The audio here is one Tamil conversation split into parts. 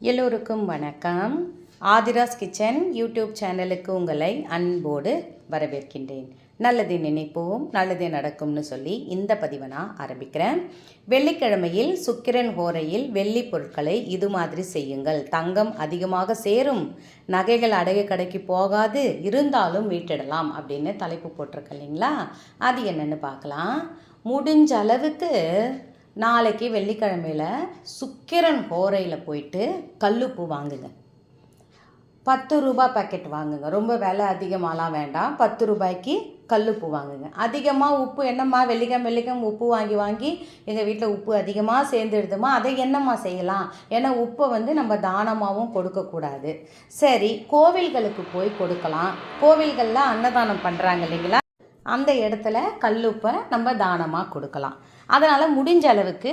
எல்லோருக்கும் வணக்கம். ஆதிராஸ் கிச்சன் யூடியூப் சேனலுக்கு உங்களை அன்போடு வரவேற்கின்றேன். நல்லது நினைப்போம் நல்லது நடக்கும்னு சொல்லி இந்த பதிவை நான் ஆரம்பிக்கிறேன். வெள்ளிக்கிழமையில் சுக்கிரன் ஹோரையில் வெள்ளி பொருட்களை இது மாதிரி செய்யுங்கள். தங்கம் அதிகமாக சேரும். நகைகள் அடகு கடைக்கு போகாது. இருந்தாலும் மீட்டிடலாம் அப்படின்னு தலைப்பு போட்டிருக்க இல்லைங்களா? அது என்னென்னு பார்க்கலாம். முடிஞ்ச அளவுக்கு நாளைக்கு வெள்ளிக்கிழமையில் சுக்கிரன் கோரையில் போயிட்டு கல்லுப்பு வாங்குங்க. பத்து ரூபாய் பாக்கெட் வாங்குங்க. ரொம்ப விலை அதிகமாகலாம் வேண்டாம். பத்து ரூபாய்க்கு கல்லுப்பு வாங்குங்க. அதிகமாக உப்பு என்னம்மா? வெள்ளிக்கம் வெள்ளிக்கம் உப்பு வாங்கி வாங்கி எங்கள் வீட்டில் உப்பு அதிகமாக சேர்ந்துடுதுமா அதை என்னம்மா செய்யலாம்? ஏன்னா உப்பை வந்து நம்ம தானமாகவும் கொடுக்கக்கூடாது. சரி கோவில்களுக்கு போய் கொடுக்கலாம். கோவில்களில் அன்னதானம் பண்ணுறாங்க இல்லைங்களா? அந்த இடத்துல கல்லுப்பை நம்ம தானமாக கொடுக்கலாம். அதனால் முடிஞ்ச அளவுக்கு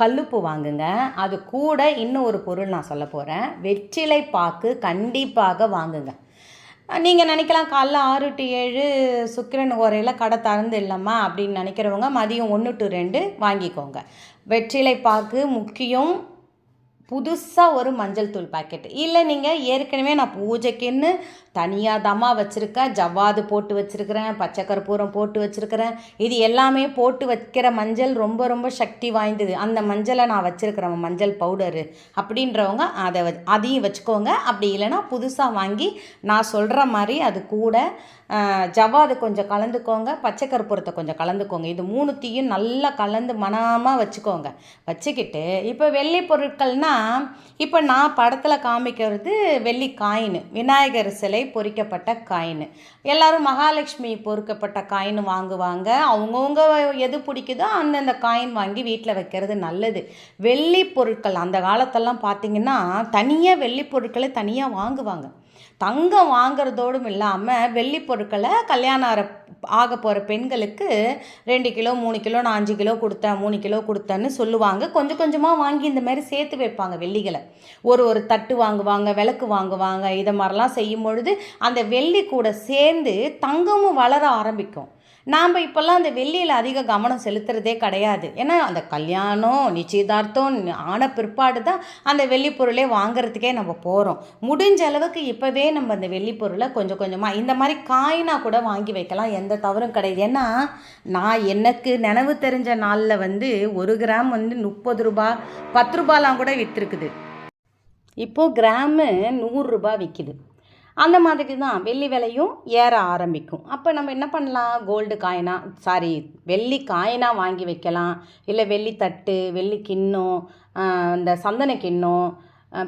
கல்லுப்பு வாங்குங்க. அது கூட இன்னும் ஒரு பொருள் நான் சொல்ல போகிறேன் வெற்றிலை பாக்கு கண்டிப்பாக வாங்குங்க. நீங்கள் நினைக்கலாம் காலைல ஆறு டு ஏழு சுக்கிரன் ஓரையில் கடை திறந்து இல்லைம்மா அப்படின்னு நினைக்கிறவங்க மதியம் ஒன்று டு ரெண்டு வாங்கிக்கோங்க. வெற்றிலை பாக்கு முக்கியம். புதுசாக ஒரு மஞ்சள் தூள் பாக்கெட் இல்லை நீங்கள் ஏற்கனவே நான் பூஜைக்குன்னு தனியாக தமா வச்சுருக்கேன் ஜவ்வாது போட்டு வச்சுருக்கிறேன் பச்சை கற்பூரம் போட்டு வச்சுருக்கிறேன். இது எல்லாமே போட்டு வைக்கிற மஞ்சள் ரொம்ப ரொம்ப சக்தி வாய்ந்தது. அந்த மஞ்சளை நான் வச்சுருக்கிறேன் மஞ்சள் பவுடரு அப்படின்றவங்க அதை வ அதையும் வச்சுக்கோங்க. அப்படி இல்லைன்னா புதுசாக வாங்கி நான் சொல்கிற மாதிரி அது கூட ஜவ்வாது கொஞ்சம் கலந்துக்கோங்க பச்சை கற்பூரத்தை கொஞ்சம் கலந்துக்கோங்க. இது மூணுத்தையும் நல்லா கலந்து மனமாக வச்சுக்கோங்க. வச்சுக்கிட்டு இப்போ வெள்ளி பொருட்கள்னால் இப்போ நான் படத்தில் காமிக்கிறது வெள்ளி காயின். விநாயகர் சிலை பொறிக்கப்பட்ட காயின். எல்லோரும் மகாலட்சுமி பொறிக்கப்பட்ட காயின் வாங்குவாங்க. அவங்கவுங்க எது பிடிக்குதோ அந்தந்த காயின் வாங்கி வீட்டில் வைக்கிறது நல்லது. வெள்ளி பொருட்கள் அந்த காலத்தெல்லாம் பார்த்திங்கன்னா தனியாக வெள்ளி பொருட்களை தனியாக வாங்குவாங்க. தங்கம் வாங்குறதோடும் இல்லாமல் வெள்ளி பொருட்களை கல்யாணம் ஆக போகிற பெண்களுக்கு ரெண்டு கிலோ மூணு கிலோ நான் அஞ்சு கிலோ கொடுத்தேன் மூணு கிலோ கொடுத்தேன்னு சொல்லுவாங்க. கொஞ்சம் கொஞ்சமாக வாங்கி இந்த மாதிரி சேர்த்து வைப்பாங்க வெள்ளிகளை. ஒரு ஒரு தட்டு வாங்குவாங்க விளக்கு வாங்குவாங்க இதை மாதிரிலாம் செய்யும் பொழுது அந்த வெள்ளி கூட சேர்ந்து தங்கமும் வளர ஆரம்பிக்கும். நாம் இப்போல்லாம் அந்த வெள்ளியில் அதிக கவனம் செலுத்துறதே கிடையாது. ஏன்னா அந்த கல்யாணம் நிச்சயதார்த்தம் ஆன பிற்பாடு தான் அந்த வெள்ளி பொருளே வாங்குறதுக்கே நம்ம போகிறோம் முடிஞ்ச அளவுக்கு இப்போவே நம்ம அந்த வெள்ளி பொருளை கொஞ்சம் கொஞ்சமாக இந்த மாதிரி காயினாக கூட வாங்கி வைக்கலாம். எந்த தவறும் கிடையாது. ஏன்னா நான் எனக்கு நினைவு தெரிஞ்ச நாளில் வந்து ஒரு கிராம் வந்து முப்பது ரூபா பத்து ரூபாலாம் கூட விற்றுருக்குது இப்போது கிராமு நூறுரூபா விற்கிது அந்த மாதிரி தான் வெள்ளி விலையும் ஏற ஆரம்பிக்கும். அப்போ நம்ம என்ன பண்ணலாம்? கோல்டு காயினாக சாரி வெள்ளி காயினாக வாங்கி வைக்கலாம். இல்லை வெள்ளி தட்டு வெள்ளி கிண்ணம் இந்த சந்தன கிண்ணம்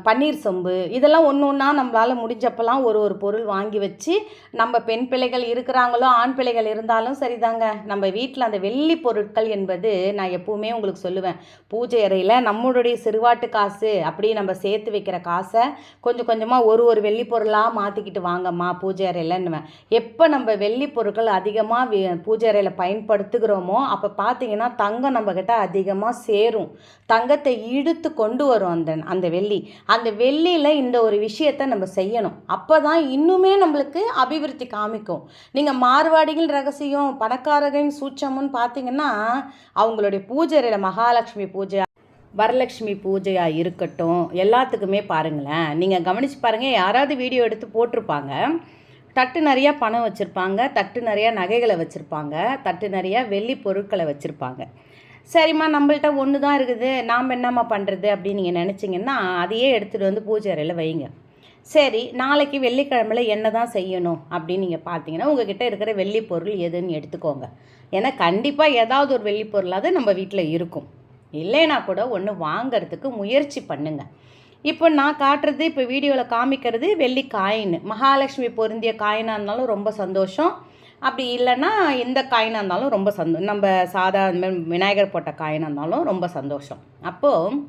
பன்னீர் சொம்பு இதெல்லாம் ஒன்று ஒன்றா நம்மளால் முடிஞ்சப்பெல்லாம் ஒரு ஒரு பொருள் வாங்கி வச்சு நம்ம பெண் பிள்ளைகள் இருக்கிறாங்களோ ஆண் பிள்ளைகள் இருந்தாலும் சரிதாங்க. நம்ம வீட்டில் அந்த வெள்ளி பொருட்கள் என்பது நான் எப்பவுமே உங்களுக்கு சொல்லுவேன். பூஜை அறையில் நம்மளுடைய சிறுவாட்டு காசு அப்படி நம்ம சேர்த்து வைக்கிற காசை கொஞ்சம் கொஞ்சமாக ஒரு ஒரு வெள்ளி பொருளாக மாற்றிக்கிட்டு வாங்கம்மா பூஜை அறையிலன்னுவேன். எப்போ நம்ம வெள்ளி பொருட்கள் அதிகமாக பூஜை அறையில் பயன்படுத்துகிறோமோ அப்போ பார்த்தீங்கன்னா தங்கம் நம்மக்கிட்ட அதிகமாக சேரும். தங்கத்தை இழுத்து கொண்டு வரும் அந்த அந்த வெள்ளி. அந்த வெள்ளியில் இந்த ஒரு விஷயத்தை நம்ம செய்யணும். அப்போ தான் இன்னுமே நம்மளுக்கு அபிவிருத்தி காமிக்கும். நீங்கள் மார்வாடிகள் ரகசியம் பணக்காரர்களின் சூட்சம்னு பார்த்தீங்கன்னா அவங்களுடைய பூஜையில் மகாலட்சுமி பூஜை வரலட்சுமி பூஜையாக இருக்கட்டும் எல்லாத்துக்குமே பாருங்களேன். நீங்கள் கவனித்து பாருங்கள் யாராவது வீடியோ எடுத்து போட்டிருப்பாங்க. தட்டு நிறையா பணம் வச்சுருப்பாங்க தட்டு நிறையா நகைகளை வச்சுருப்பாங்க தட்டு நிறையா வெள்ளி பொருட்களை வச்சுருப்பாங்க. சரிம்மா நம்மள்ட்ட ஒன்று தான் இருக்குது. நாம் என்னம்மா பண்ணுறது அப்படின்னு நீங்கள் நினச்சிங்கன்னா அதையே எடுத்துகிட்டு வந்து பூஜை அறையில் வைங்க. சரி நாளைக்கு வெள்ளிக்கிழமையில் என்ன தான் செய்யணும் அப்படின்னு நீங்கள் பார்த்தீங்கன்னா உங்ககிட்ட இருக்கிற வெள்ளி பொருள் எதுன்னு எடுத்துக்கோங்க. ஏன்னா கண்டிப்பாக ஏதாவது ஒரு வெள்ளி பொருளாவது நம்ம வீட்டில் இருக்கும். இல்லைன்னா கூட ஒன்று வாங்கிறதுக்கு முயற்சி பண்ணுங்கள் இப்போ நான் காட்டுறது இப்போ வீடியோவில் காமிக்கிறது வெள்ளி காயின் மகாலட்சுமி பொருந்திய காயினாக இருந்தாலும் ரொம்ப சந்தோஷம். அப்படி இல்லைன்னா எந்த காயினாக இருந்தாலும் ரொம்ப சந்தோ நம்ம சாதா விநாயகர் போட்ட காயினாக இருந்தாலும் ரொம்ப சந்தோஷம். அப்போது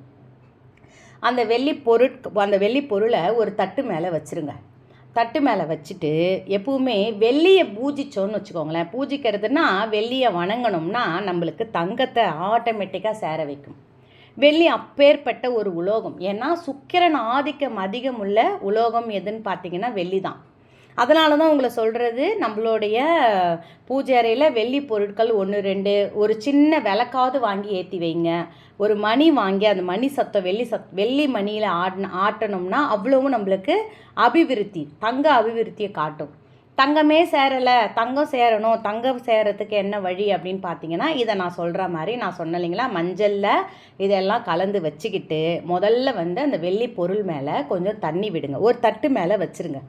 அந்த வெள்ளி பொருட் அந்த வெள்ளி பொருளை ஒரு தட்டு மேலே வச்சுருங்க. தட்டு மேலே வச்சுட்டு எப்பவுமே வெள்ளியை பூஜிச்சோன்னு வச்சுக்கோங்களேன். பூஜிக்கிறதுனா வெள்ளியை வணங்கணும்னா நம்மளுக்கு தங்கத்தை ஆட்டோமேட்டிக்காக சேர வைக்கும். வெள்ளி அப்பேற்பட்ட ஒரு உலோகம். ஏன்னா சுக்கிரன் ஆதிக்கம் அதிகம் உள்ள உலோகம் எதுன்னு பார்த்தீங்கன்னா வெள்ளி தான் அதனால தான் உங்களை சொல்கிறது நம்மளுடைய பூஜை அறையில் வெள்ளி பொருட்கள் ஒன்று ரெண்டு ஒரு சின்ன விளக்காவது வாங்கி ஏற்றி வைங்க. ஒரு மணி வாங்கி அந்த மணி சத்தம் வெள்ளி சத் வெள்ளி மணியில் ஆடின ஆட்டணும்னா அவ்வளவும் நம்மளுக்கு அபிவிருத்தி தங்க அபிவிருத்தியை காட்டும். தங்கமே சேரலை தங்கம் சேரணும் தங்கம் சேரத்துக்கு என்ன வழி அப்படின்னு பார்த்தீங்கன்னா இதை நான் சொல்கிற மாதிரி நான் சொன்னேன் இல்லைங்களா? மஞ்சளில் இதெல்லாம் கலந்து வச்சுக்கிட்டு முதல்ல வந்து அந்த வெள்ளி பொருள் மேலே கொஞ்சம் தண்ணி விடுங்க. ஒரு தட்டு மேலே வச்சுருங்க.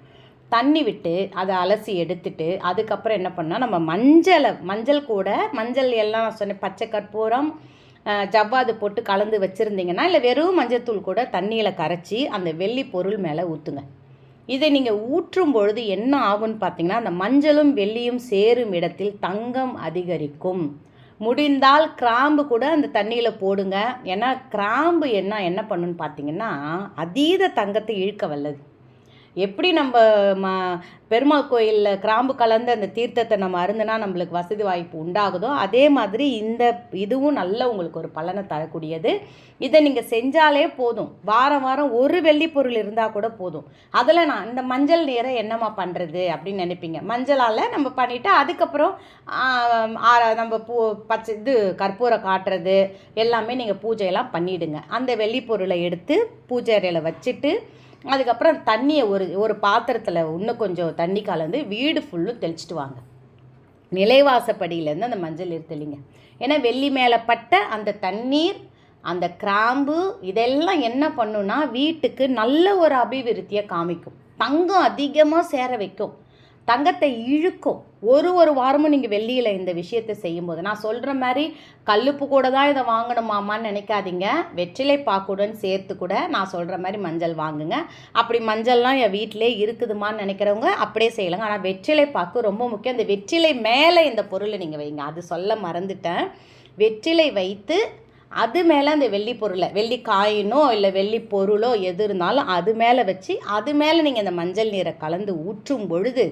தண்ணி விட்டு அதை அலசி எடுத்துட்டு அதுக்கப்புறம் என்ன பண்ணால் நம்ம மஞ்சளை மஞ்சள் கூட மஞ்சள் எல்லாம் நான் சொன்னேன் பச்சை கற்பூரம் ஜவ்வாது போட்டு கலந்து வச்சுருந்தீங்கன்னா இல்லை வெறும் மஞ்சத்தூள் கூட தண்ணியில் கரைச்சி அந்த வெள்ளி பொருள் மேலே ஊற்றுங்க இதை நீங்கள் ஊற்றும் பொழுது என்ன ஆகும்னு பார்த்தீங்கன்னா அந்த மஞ்சளும் வெள்ளியும் சேரும் இடத்தில் தங்கம் அதிகரிக்கும். முடிந்தால் கிராம்பு கூட அந்த தண்ணியில் போடுங்க. ஏன்னா கிராம்பு என்ன என்ன பண்ணுன்னு பார்த்தீங்கன்னா அதீத தங்கத்தை இழுக்க வல்லது. எப்படி நம்ம ம பெருமாள் கோயிலில் கிராம்பு கலந்த அந்த தீர்த்தத்தை நம்ம அருந்தினா நம்மளுக்கு வசதி வாய்ப்பு உண்டாகுதோ அதே மாதிரி இந்த இதுவும் நல்ல உங்களுக்கு ஒரு பலனை தரக்கூடியது. இதை நீங்கள் செஞ்சாலே போதும். வாரம் வாரம் ஒரு வெள்ளி பொருள் இருந்தால் கூட போதும். அதில் நான் இந்த மஞ்சள் நீரை என்னம்மா பண்ணுறது அப்படின்னு நினைப்பீங்க. மஞ்சளால் நம்ம பண்ணிவிட்டு அதுக்கப்புறம் நம்ம பூ பச்சை இது கற்பூரம் காட்டுறது எல்லாமே நீங்கள் பூஜையெல்லாம் பண்ணிவிடுங்க அந்த வெள்ளி பொருளை எடுத்து பூஜை அறையில் வச்சுட்டு அதுக்கப்புறம் தண்ணியை ஒரு ஒரு பாத்திரத்தில் இன்னும் கொஞ்சம் தண்ணி கலந்து வீடு ஃபுல்லும் தெளிச்சிட்டு வாங்க. நிலைவாசப்படியிலேருந்து அந்த மஞ்சள் இருத்தலிங்க ஏன்னா வெள்ளி மேலே பட்ட அந்த தண்ணீர் அந்த கிராம்பு இதெல்லாம் என்ன பண்ணுன்னா வீட்டுக்கு நல்ல ஒரு அபிவிருத்தியை காமிக்கும். தங்கம் அதிகமாக சேர வைக்கும். தங்கத்தை இழுக்கும். ஒரு ஒரு வாரமும் நீங்கள் வெள்ளியில் இந்த விஷயத்தை செய்யும்போது. நான் சொல்கிற மாதிரி கல்லுப்பு கூட தான் இதை வாங்கணுமாமான்னு நினைக்காதீங்க. வெற்றிலை பாக்குடன் சேர்த்து கூட நான் சொல்கிற மாதிரி மஞ்சள் வாங்குங்க. அப்படி மஞ்சள்லாம் என் வீட்டிலே இருக்குதுமான்னு நினைக்கிறவங்க அப்படியே செய்யலாங்க. ஆனால் வெற்றிலை பாக்கு ரொம்ப முக்கியம். இந்த வெற்றிலை மேலே இந்த பொருளை நீங்கள் வைங்க. அது சொல்ல மறந்துட்டேன். வெற்றிலை வைத்து அது மேலே அந்த வெள்ளி பொருளை வெள்ளி காயினோ இல்லை வெள்ளி பொருளோ எது இருந்தாலும் அது மேலே வச்சு அது மேலே நீங்கள் அந்த மஞ்சள் நீரை கலந்து ஊற்றும் பொழுது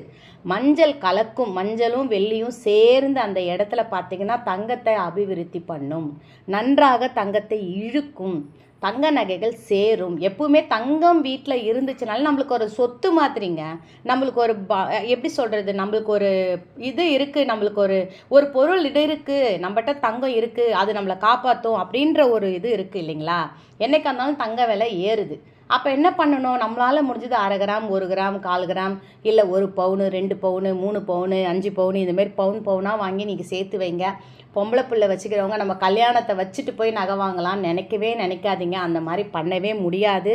மஞ்சள் கலக்கும் மஞ்சளும் வெள்ளியும் சேர்ந்து அந்த இடத்துல பார்த்தீங்கன்னா தங்கத்தை அபிவிருத்தி பண்ணும். நன்றாக தங்கத்தை இழுக்கும். தங்க நகைகள் சேரும். எப்பவுமே தங்கம் வீட்டில் இருந்துச்சுனாலும் நம்மளுக்கு ஒரு சொத்து மாதிரிங்க. நம்மளுக்கு ஒரு ப எப்படி சொல்கிறது நம்மளுக்கு ஒரு இது இருக்குது நம்மளுக்கு ஒரு ஒரு பொருள் இது இருக்குது நம்மகிட்ட தங்கம் இருக்குது அது நம்மளை காப்பாற்றும் அப்படின்ற ஒரு இது இருக்குது இல்லைங்களா? என்னைக்கா இருந்தாலும் தங்க விலை ஏறுது. அப்போ என்ன பண்ணணும்? நம்மளால் முடிஞ்சது அரை கிராம் ஒரு கிராம் கால் கிராம் இல்லை ஒரு பவுனு ரெண்டு பவுனு மூணு பவுனு அஞ்சு பவுனு இதுமாரி பவுன் பவுனாக வாங்கி நீங்கள் சேர்த்து வைங்க. பொம்பளை பிள்ளை வச்சுக்கிறவங்க நம்ம கல்யாணத்தை வச்சுட்டு போய் நகை வாங்கலாம் நினைக்கவே நினைக்காதீங்க. அந்த மாதிரி பண்ணவே முடியாது.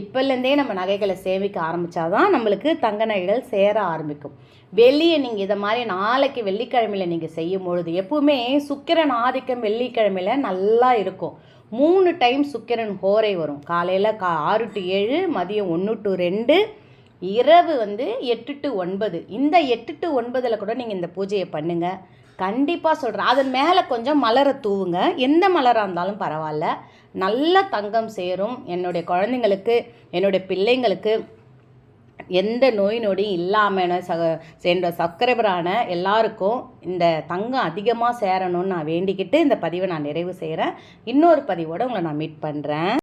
இப்போலேருந்தே நம்ம நகைகளை சேமிக்க ஆரம்பித்தாதான் நம்மளுக்கு தங்க நகைகள் சேர ஆரம்பிக்கும். வெளியே நீங்கள் இதை மாதிரி நாளைக்கு வெள்ளிக்கிழமையில் நீங்கள் செய்யும் பொழுது எப்போவுமே சுக்கிரன் ஆதிக்கம் வெள்ளிக்கிழமையில் நல்லா இருக்கும். மூணு டைம் சுக்கிரன் ஹோரை வரும். காலையில் கா ஆறு டு ஏழு மதியம் ஒன்று டு ரெண்டு இரவு வந்து எட்டு டு ஒன்பது. இந்த எட்டு டு ஒன்பதில் கூட நீங்கள் இந்த பூஜையை பண்ணுங்கள் கண்டிப்பாக சொல்கிறேன் அதன் மேலே கொஞ்சம் மலரை தூவுங்க. எந்த மலராக இருந்தாலும் பரவாயில்ல. நல்ல தங்கம் சேரும். என்னுடைய குழந்தைங்களுக்கு என்னுடைய பிள்ளைங்களுக்கு. எந்த நோய் நொடியும் இல்லாமல் சக என்ற சப்ஸ்கிரைபரான எல்லாருக்கும் இந்த தங்கம் அதிகமாக சேரணும்னு நான் வேண்டிக்கிட்டு இந்த பதிவை நான் நிறைவு செய்கிறேன் இன்னொரு பதிவோடு உங்களை நான் மீட் பண்ணுறேன்